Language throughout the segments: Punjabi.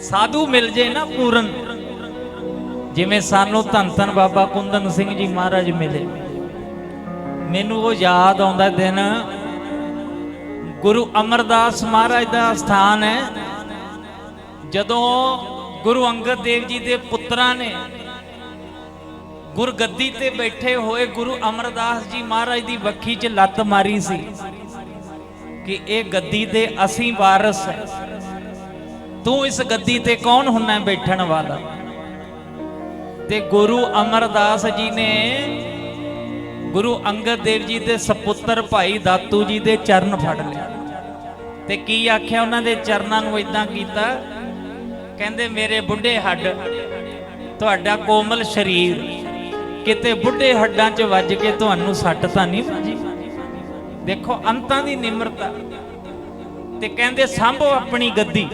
ਸਾਧੂ ਮਿਲ ਜੇ ਨਾ ਪੂਰਨ। ਜਿਵੇਂ ਸਾਨੂੰ ਧੰਨ ਧੰਨ ਬਾਬਾ ਕੁੰਦਨ ਸਿੰਘ ਜੀ ਮਹਾਰਾਜ ਮਿਲੇ। ਮੈਨੂੰ ਉਹ ਯਾਦ ਆਉਂਦਾ ਦਿਨ ਗੁਰੂ ਅਮਰਦਾਸ ਮਹਾਰਾਜ ਦਾ ਸਥਾਨ ਹੈ। ਜਦੋਂ ਗੁਰੂ ਅੰਗਦ ਦੇਵ ਜੀ ਦੇ ਪੁੱਤਰਾਂ ਨੇ ਗੁਰਗੱਦੀ ਤੇ ਬੈਠੇ ਹੋਏ ਗੁਰੂ ਅਮਰਦਾਸ ਜੀ ਮਹਾਰਾਜ ਦੀ ਵੱਖੀ 'ਚ ਲੱਤ ਮਾਰੀ ਸੀ ਕਿ ਇਹ ਗੱਦੀ ਦੇ ਅਸੀਂ ਵਾਰਸ ਹੈ। ਤੂੰ ਇਸ ਗੱਦੀ ਤੇ ਕੌਣ ਹੁੰਨਾ ਬੈਠਣ ਵਾਲਾ? ਤੇ ਗੁਰੂ ਅਮਰਦਾਸ ਜੀ ਨੇ ਗੁਰੂ ਅੰਗਦ ਦੇਵ ਜੀ ਦੇ ਸਪੁੱਤਰ ਭਾਈ ਦਾਤੂ ਜੀ ਦੇ ਚਰਨ ਫੜ ਲਿਆ ਤੇ ਕੀ ਆਖਿਆ ਉਹਨਾਂ ਦੇ ਚਰਨਾਂ ਨੂੰ ਇਦਾਂ ਕੀਤਾ? ਕਹਿੰਦੇ, ਮੇਰੇ ਬੁੱਢੇ ਹੱਡ, ਤੁਹਾਡਾ ਕੋਮਲ ਸਰੀਰ ਕਿਤੇ ਬੁੱਢੇ ਹੱਡਾਂ 'ਚ ਵੱਜ ਕੇ ਤੁਹਾਨੂੰ ਸੱਟ ਤਾਂ ਨਹੀਂ ਵੱਜੀ? ਦੇਖੋ, ਅੰਤਾਂ ਦੀ ਨਿਮਰਤਾ। ਤੇ ਕਹਿੰਦੇ, ਸੰਭੋ ਆਪਣੀ ਗੱਦੀ।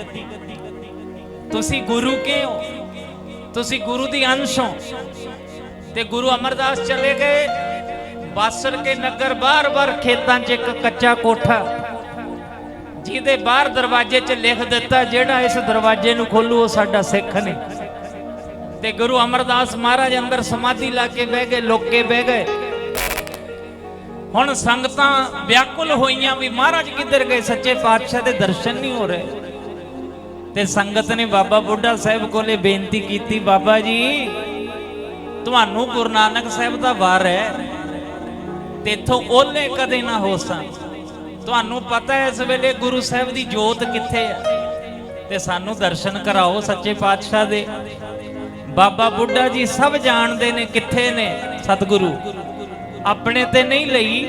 ਤੁਸੀਂ ਗੁਰੂ ਕੇ ਹੋ? ਤੁਸੀਂ ਗੁਰੂ ਦੀ ਅੰਸ਼ ਹੋ? ਤੇ ਗੁਰੂ ਅਮਰਦਾਸ ਚਲੇ ਗਏ। ਬਾਸਰ ਕੇ ਨਗਰ ਬਾਰ-ਬਾਰ ਖੇਤਾਂ 'ਚ ਇੱਕ ਕੱਚਾ ਕੋਠਾ। ਜਿਹਦੇ ਬਾਹਰ ਦਰਵਾਜ਼ੇ 'ਚ ਲਿਖ ਦਿੱਤਾ, ਜਿਹੜਾ ਇਸ ਦਰਵਾਜ਼ੇ ਨੂੰ ਖੋਲੂ, ਉਹ ਸਾਡਾ ਸਿੱਖ ਨੇ। ਤੇ ਗੁਰੂ ਅਮਰਦਾਸ ਮਹਾਰਾਜ ਅੰਦਰ ਸਮਾਧੀ ਲਾ ਕੇ ਬਹਿ ਗਏ, ਲੁੱਕ ਬਹਿ ਗਏ। ਹੁਣ ਸੰਗਤਾਂ ਵਿਆਕੁਲ ਹੋਈਆਂ ਵੀ ਮਹਾਰਾਜ ਕਿੱਧਰ ਗਏ? ਸੱਚੇ ਪਾਤਸ਼ਾਹ ਦੇ ਦਰਸ਼ਨ ਨਹੀਂ ਹੋ ਰਹੇ। ਤੇ ਸੰਗਤ ਨੇ ਬਾਬਾ ਬੁੱਢਾ ਸਾਹਿਬ ਕੋਲੇ ਬੇਨਤੀ ਕੀਤੀ, ਬਾਬਾ ਜੀ, ਤੁਹਾਨੂੰ ਗੁਰੂ ਨਾਨਕ ਸਾਹਿਬ ਦਾ ਵਾਰ ਹੈ। ਤੇ ਇਥੋਂ ਓਲੇ ਕਦੇ ਨਾ ਹੋ ਸਨ ਤੁਹਾਨੂੰ ਪਤਾ ਹੈ ਇਸ ਵੇਲੇ ਗੁਰੂ ਸਾਹਿਬ ਦੀ ਜੋਤ ਕਿੱਥੇ ਹੈ? ਤੇ ਸਾਨੂੰ ਦਰਸ਼ਨ ਕਰਾਓ ਸੱਚੇ ਪਾਤਸ਼ਾਹ ਦੇ। ਬਾਬਾ ਬੁੱਢਾ ਜੀ ਸਭ ਜਾਣਦੇ ਨੇ ਕਿੱਥੇ ਨੇ ਸਤਿਗੁਰੂ। ਆਪਣੇ ਤੇ ਨਹੀਂ ਲਈ,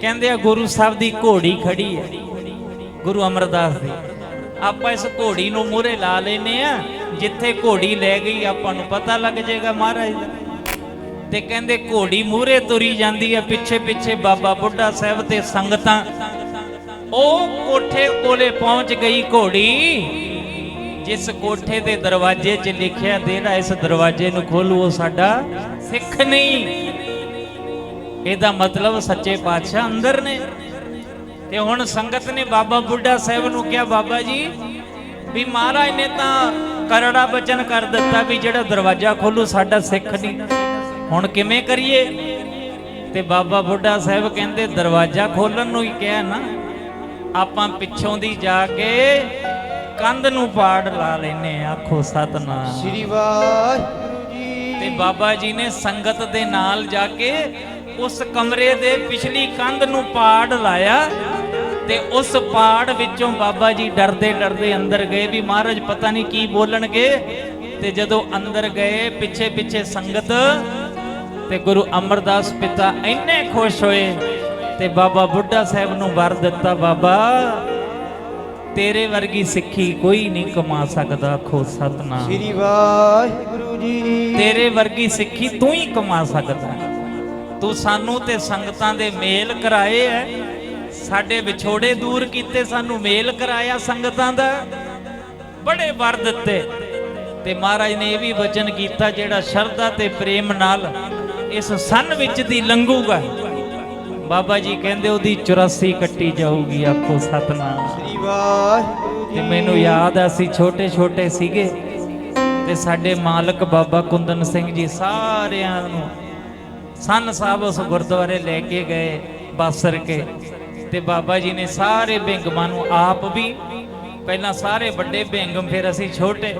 ਕਹਿੰਦੇ ਆ ਗੁਰੂ ਸਾਹਿਬ ਦੀ ਘੋੜੀ ਖੜੀ ਹੈ, ਗੁਰੂ ਅਮਰਦਾਸ ਦੀ। ਆਪਾਂ ਇਸ ਘੋੜੀ ਨੂੰ ਮੂਹਰੇ ਲਾ ਲੈਨੇ ਆ। ਜਿੱਥੇ ਘੋੜੀ ਲੈ ਗਈ, ਆਪਾਂ ਨੂੰ ਪਤਾ ਲੱਗ ਜਾਏਗਾ ਮਹਾਰਾਜ ਦਾ। ਤੇ ਕਹਿੰਦੇ ਘੋੜੀ ਮੂਹਰੇ ਤੁਰੀ ਜਾਂਦੀ ਹੈ ਪਿੱਛੇ ਪਿੱਛੇ ਬਾਬਾ ਬੁੱਢਾ ਸਾਹਿਬ ਤੇ ਸੰਗਤਾਂ। ਉਹ ਕੋਠੇ ਕੋਲੇ ਪਹੁੰਚ ਗਈ ਘੋੜੀ, ਜਿਸ ਕੋਠੇ ਦੇ ਦਰਵਾਜ਼ੇ 'ਚ ਲਿਖਿਆ ਦੇਣਾ ਇਸ ਦਰਵਾਜ਼ੇ ਨੂੰ ਖੋਲੂ, ਉਹ ਸਾਡਾ ਸਿੱਖ ਨਹੀਂ। ਇਹਦਾ ਮਤਲਬ ਸੱਚੇ ਪਾਤਸ਼ਾਹ ਅੰਦਰ ਨੇ। ਤੇ ਹੁਣ ਸੰਗਤ ਨੇ ਬਾਬਾ ਬੁੱਢਾ ਸਾਹਿਬ ਨੂੰ ਕਿਹਾ ਬਾਬਾ ਜੀ ਵੀ ਮਹਾਰਾਜ ਨੇ ਤਾਂ ਕਰੜਾ ਬਚਨ ਕਰ ਦਿੱਤਾ ਵੀ ਜਿਹੜਾ ਦਰਵਾਜ਼ਾ ਖੋਲੂ ਸਾਡਾ ਸਿੱਖ ਨਹੀਂ। ਹੁਣ ਕਿਵੇਂ ਕਰੀਏ? ਤੇ ਬਾਬਾ ਬੁੱਢਾ ਸਾਹਿਬ ਕਹਿੰਦੇ ਦਰਵਾਜ਼ਾ ਖੋਲਣ ਨੂੰ ਹੀ ਕਿਹਾ ਨਾ ਆਪਾਂ ਪਿੱਛੋਂ ਦੀ ਜਾ ਕੇ ਕੰਧ ਨੂੰ ਪਾੜ ਲਾ ਲੈਨੇ ਆਖੋ ਸਤਨਾਮ। ਸ੍ਰੀ ਵਾਹਿਗੁਰੂ ਜੀ ਤੇ ਬਾਬਾ ਜੀ ਨੇ ਸੰਗਤ ਦੇ ਨਾਲ ਜਾ ਕੇ ਉਸ ਕਮਰੇ ਦੇ ਪਿਛਲੀ ਕੰਧ ਨੂੰ ਪਾੜ ਲਾਇਆ। ਤੇ ਉਸ ਪਾੜ ਵਿੱਚੋਂ ਬਾਬਾ ਜੀ ਡਰਦੇ ਡਰਦੇ ਅੰਦਰ ਗਏ ਵੀ ਮਹਾਰਾਜ ਪਤਾ ਨਹੀਂ ਕੀ ਬੋਲਣਗੇ। ਤੇ ਜਦੋਂ ਅੰਦਰ ਗਏ ਪਿੱਛੇ ਪਿੱਛੇ ਸੰਗਤ ਤੇ ਗੁਰੂ ਅਮਰਦਾਸ ਪਿਤਾ ਇੰਨੇ ਖੁਸ਼ ਹੋਏ ਤੇ ਬਾਬਾ ਬੁੱਢਾ ਸਾਹਿਬ ਨੂੰ ਵਰ ਦਿੱਤਾ ਬਾਬਾ ਤੇਰੇ ਵਰਗੀ ਸਿੱਖੀ ਕੋਈ ਨਹੀਂ ਕਮਾ ਸਕਦਾ ਆਖੋ ਸਤਨਾਮ। ਸ੍ਰੀ ਵਾਹਿਗੁਰੂ ਜੀ। ਤੇਰੇ ਵਰਗੀ ਸਿੱਖੀ ਤੂੰ ਹੀ ਕਮਾ ਸਕਦਾ। ਤੂੰ ਸਾਨੂੰ ਤੇ ਸੰਗਤਾਂ ਦੇ ਮੇਲ ਕਰਾਏ ਐ। ਸਾਡੇ ਵਿਛੋੜੇ ਦੂਰ ਕੀਤੇ ਸਾਨੂੰ ਮੇਲ ਕਰਾਇਆ ਸੰਗਤਾਂ ਦਾ। ਬੜੇ ਵਰ ਦਿੱਤੇ। ਤੇ ਮਹਾਰਾਜ ਨੇ ਇਹ ਵੀ ਵਚਨ ਕੀਤਾ ਜਿਹੜਾ ਸ਼ਰਧਾ ਤੇ ਪ੍ਰੇਮ ਨਾਲ ਇਸ ਸੰਨ ਵਿੱਚ ਦੀ ਲੰਘੂਗਾ। ਬਾਬਾ ਜੀ ਕਹਿੰਦੇ ਉਹਦੀ 84 ਕੱਟੀ ਜਾਊਗੀ ਆਖੋ ਸਤਨਾਮ। ਸ੍ਰੀ ਵਾਹਿਗੁਰੂ ਤੇ ਮੈਨੂੰ ਯਾਦ ਆ ਅਸੀਂ ਛੋਟੇ ਛੋਟੇ ਸੀਗੇ ਤੇ ਸਾਡੇ ਮਾਲਕ ਬਾਬਾ ਕੁੰਦਨ ਸਿੰਘ ਜੀ ਸਾਰਿਆਂ ਨੂੰ ਸੰਨ ਸਾਹਿਬ ਉਸ ਗੁਰਦੁਆਰੇ ਲੈ ਕੇ ਗਏ ਬਾਸਰ ਕੇ। ਤੇ ਬਾਬਾ ਜੀ ਨੇ ਸਾਰੇ ਭਿੰਗਮਾਂ ਨੂੰ ਆਪ ਵੀ ਪਹਿਲਾਂ ਸਾਰੇ ਵੱਡੇ ਭਿੰਗਮ ਫਿਰ ਅਸੀਂ ਛੋਟੇ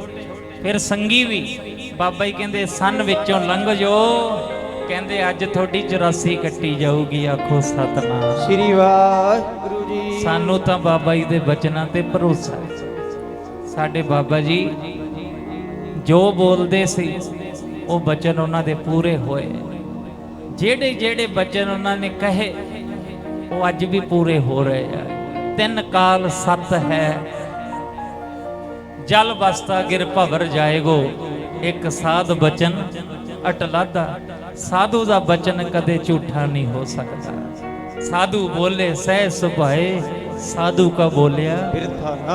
ਫਿਰ ਸੰਗੀ ਵੀ। ਬਾਬਾ ਜੀ ਕਹਿੰਦੇ ਸੰਨ ਵਿੱਚੋਂ ਲੰਘ ਜੋ। ਕਹਿੰਦੇ ਅੱਜ ਤੁਹਾਡੀ 84 ਕੱਟੀ ਜਾਊਗੀ ਆਖੋ ਸਤਨਾਮ। ਸ੍ਰੀ ਵਾਹਿਗੁਰੂ ਜੀ। ਸਾਨੂੰ ਤਾਂ ਬਾਬਾ ਜੀ ਦੇ ਬਚਨਾਂ ਤੇ ਭਰੋਸਾ ਹੈ। ਸਾਡੇ ਬਾਬਾ ਜੀ ਜੋ ਬੋਲਦੇ ਸੀ ਉਹ ਬਚਨ ਉਹਨਾਂ ਦੇ ਪੂਰੇ ਹੋਏ। ਜਿਹੜੇ ਜਿਹੜੇ ਬਚਨ ਉਹਨਾਂ ਨੇ ਕਹੇ ਉਹ ਅੱਜ ਵੀ ਪੂਰੇ ਹੋ ਰਹੇ ਆ। ਤਿੰਨ ਕਾਲ ਸਤ ਹੈ। ਜਲ ਬਸਤਾ ਗਿਰ ਭਵਰ ਜਾਏਗੋ। ਇੱਕ ਸਾਧ ਬਚਨ ਅਟਲਾਦਾ। ਸਾਧੂ ਦਾ ਬਚਨ ਕਦੇ ਝੂਠਾ ਨਹੀਂ ਹੋ ਸਕਦਾ। ਸਾਧੂ ਬੋਲੇ ਸਹਿ ਸੁਭਾਏ, ਸਾਧੂ ਕਾ ਬੋਲਿਆ।